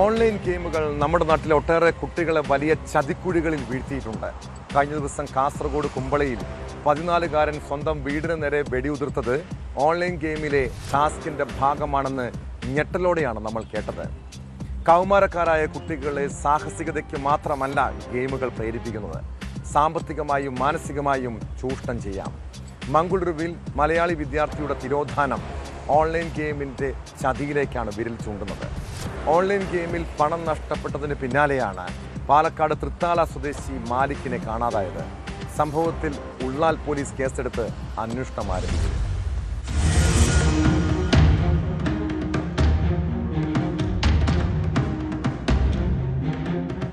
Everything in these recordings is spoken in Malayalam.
ഓൺലൈൻ ഗെയിമുകൾ നമ്മുടെ നാട്ടിലെ ഒട്ടേറെ കുട്ടികളെ വലിയ ചതിക്കുഴികളിൽ വീഴ്ത്തിയിട്ടുണ്ട്. കഴിഞ്ഞ ദിവസം കാസർഗോഡ് കുമ്പളയിൽ പതിനാലുകാരൻ സ്വന്തം വീടിന് നേരെ വെടിയുതിർത്തത് ഓൺലൈൻ ഗെയിമിലെ ടാസ്കിന്റെ ഭാഗമാണെന്ന് ഞെട്ടലോടെയാണ് നമ്മൾ കേട്ടത്. കൗമാരക്കാരായ കുട്ടികളെ സാഹസികതയ്ക്ക് മാത്രമല്ല ഗെയിമുകൾ പ്രേരിപ്പിക്കുന്നത്. സാമ്പത്തികമായും മാനസികമായും ചൂഷണം ചെയ്യാം. മംഗളൂരുവിൽ മലയാളി വിദ്യാർത്ഥിയുടെ തിരോധാനം ഓൺലൈൻ ഗെയിമിന്റെ ചതിയിലേക്കാണ് വിരൽ ചൂണ്ടുന്നത്. ഓൺലൈൻ ഗെയിമിൽ പണം നഷ്ടപ്പെട്ടതിന് പിന്നാലെയാണ് പാലക്കാട് തൃത്താല സ്വദേശി മാലിക്കിനെ കാണാതായത്. സംഭവത്തിൽ ഉള്ളാൽ പോലീസ് കേസെടുത്ത് അന്വേഷണം ആരംഭിച്ചു.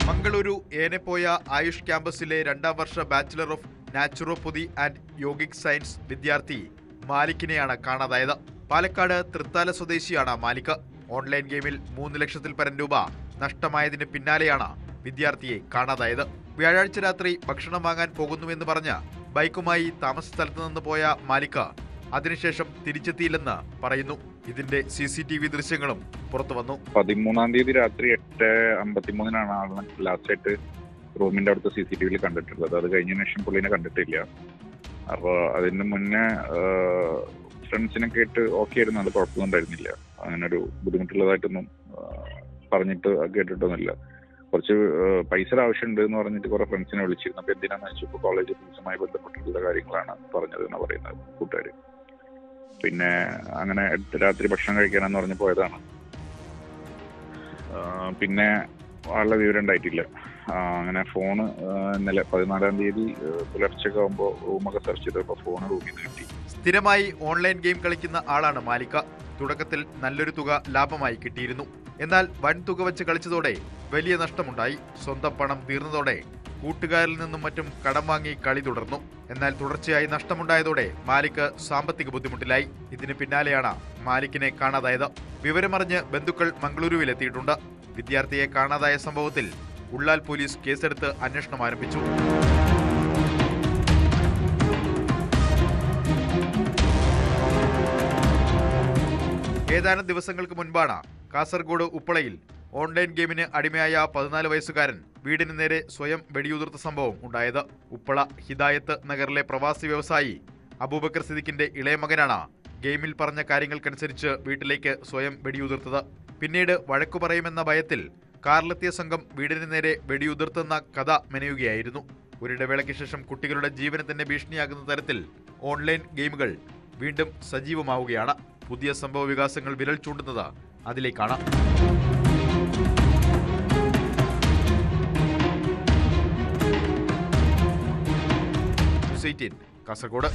മംഗളൂരു ഏനെപ്പോയ ആയുഷ് ക്യാമ്പസിലെ രണ്ടാം വർഷ bachelor of naturopathy and yogic science വിദ്യാർത്ഥി മാലിക്കിനെയാണ് കാണാതായത്. പാലക്കാട് തൃത്താല സ്വദേശിയാണ് മാലിക്. ഓൺലൈൻ ഗെയിമിൽ മൂന്ന് ലക്ഷത്തിൽ പരം രൂപ നഷ്ടമായതിന് പിന്നാലെയാണ് വിദ്യാർത്ഥിയെ കാണാതായത്. വ്യാഴാഴ്ച രാത്രി ഭക്ഷണം വാങ്ങാൻ പോകുന്നുവെന്ന് പറഞ്ഞ് ബൈക്കുമായി താമസ സ്ഥലത്ത് നിന്ന് പോയ മാലിക് അതിനുശേഷം തിരിച്ചെത്തിയില്ലെന്ന് പറയുന്നു. ഇതിന്റെ സി സി ടി വി ദൃശ്യങ്ങളും പുറത്തു വന്നു. പതിമൂന്നാം തീയതി രാത്രി എട്ട് അമ്പത്തിമൂന്നിനാണ് ആളെ ലാസ്റ്റ് ആയിട്ട് റൂമിന്റെ അടുത്ത് സി സി ടി വിയിൽ കണ്ടിട്ടുള്ളത്. അത് കഴിഞ്ഞതിന് ശേഷം പുള്ളിനെ കണ്ടിട്ടില്ല. അപ്പോൾ അതിന് മുന്നേ ഫ്രണ്ട്സിനൊക്കെ ആയിട്ട് ഓക്കെ ആയിരുന്നു. അത് കുഴപ്പമൊന്നും ഉണ്ടായിരുന്നില്ല. അങ്ങനെ ഒരു ബുദ്ധിമുട്ടുള്ളതായിട്ടൊന്നും പറഞ്ഞിട്ട് കേട്ടിട്ടൊന്നുമില്ല. കുറച്ച് പൈസ പൈസയുടെ ആവശ്യമുണ്ട് എന്ന് പറഞ്ഞിട്ട് കുറെ ഫ്രണ്ട്സിനെ വിളിച്ചിരുന്നു അപ്പൊ എന്തിനാന്ന് വെച്ചപ്പോൾ കോളേജ് ഫീസുമായി ബന്ധപ്പെട്ടിട്ടുള്ള കാര്യങ്ങളാണ് പറഞ്ഞത് എന്ന് പറയുന്നത് കൂട്ടുകാർ പിന്നെ അങ്ങനെ രാത്രി ഭക്ഷണം കഴിക്കാനെന്ന് പറഞ്ഞ് പോയതാണ്. പിന്നെ ആളുടെ വിവരം ഉണ്ടായിട്ടില്ല. അങ്ങനെ ഫോണ് ഇന്നലെ പതിനാലാം തീയതി പുലർച്ചെ ആകുമ്പോൾ റൂമൊക്കെ സെർച്ച് ചെയ്തപ്പോൾ ഫോൺ റൂമിൽ നിന്ന് കിട്ടി. സ്ഥിരമായി ഓൺലൈൻ ഗെയിം കളിക്കുന്ന ആളാണ് മാലിക തുടക്കത്തിൽ നല്ലൊരു തുക ലാഭമായി കിട്ടിയിരുന്നു. എന്നാൽ വൻ തുക വെച്ച് കളിച്ചതോടെ വലിയ നഷ്ടമുണ്ടായി. സ്വന്തം പണം തീർന്നതോടെ കൂട്ടുകാരിൽ നിന്നും മറ്റും കടം വാങ്ങി കളി തുടർന്നു. എന്നാൽ തുടർച്ചയായി നഷ്ടമുണ്ടായതോടെ മാലിക് സാമ്പത്തിക ബുദ്ധിമുട്ടിലായി. ഇതിന് പിന്നാലെയാണ് മാലിക്കിനെ കാണാതായത്. വിവരമറിഞ്ഞ് ബന്ധുക്കൾ മംഗളൂരുവിലെത്തിയിട്ടുണ്ട്. വിദ്യാർത്ഥിയെ കാണാതായ സംഭവത്തിൽ ഉള്ളാൽ പോലീസ് കേസെടുത്ത് അന്വേഷണം ആരംഭിച്ചു. ഏതാനും ദിവസങ്ങൾക്ക് മുൻപാണ് കാസർഗോഡ് ഉപ്പളയിൽ ഓൺലൈൻ ഗെയിമിന് അടിമയായ പതിനാല് വയസ്സുകാരൻ വീടിന് നേരെ സ്വയം വെടിയുതിർത്ത സംഭവം ഉണ്ടായത്. ഉപ്പള ഹിദായത്ത് നഗറിലെ പ്രവാസി വ്യവസായി അബൂബക്കർ സിദ്ദിഖിന്റെ ഇളയ മകനാണ് ഗെയിമിൽ പറഞ്ഞ കാര്യങ്ങൾക്കനുസരിച്ച് വീട്ടിലേക്ക് സ്വയം വെടിയുതിർത്തത്. പിന്നീട് വഴക്കു പറയുമെന്ന ഭയത്തിൽ കാറിലെത്തിയ സംഘം വീടിന് നേരെ വെടിയുതിർത്തെന്ന കഥ മെനയുകയായിരുന്നു. ഒരിടവേളയ്ക്ക് ശേഷം കുട്ടികളുടെ ജീവന് തന്നെ ഭീഷണിയാകുന്ന തരത്തിൽ ഓൺലൈൻ ഗെയിമുകൾ വീണ്ടും സജീവമാവുകയാണ്. പുതിയ സംഭവ വികാസങ്ങൾ വിരൽ ചൂണ്ടുന്നത് അതിലേക്കാണ്. കാസർഗോഡ്.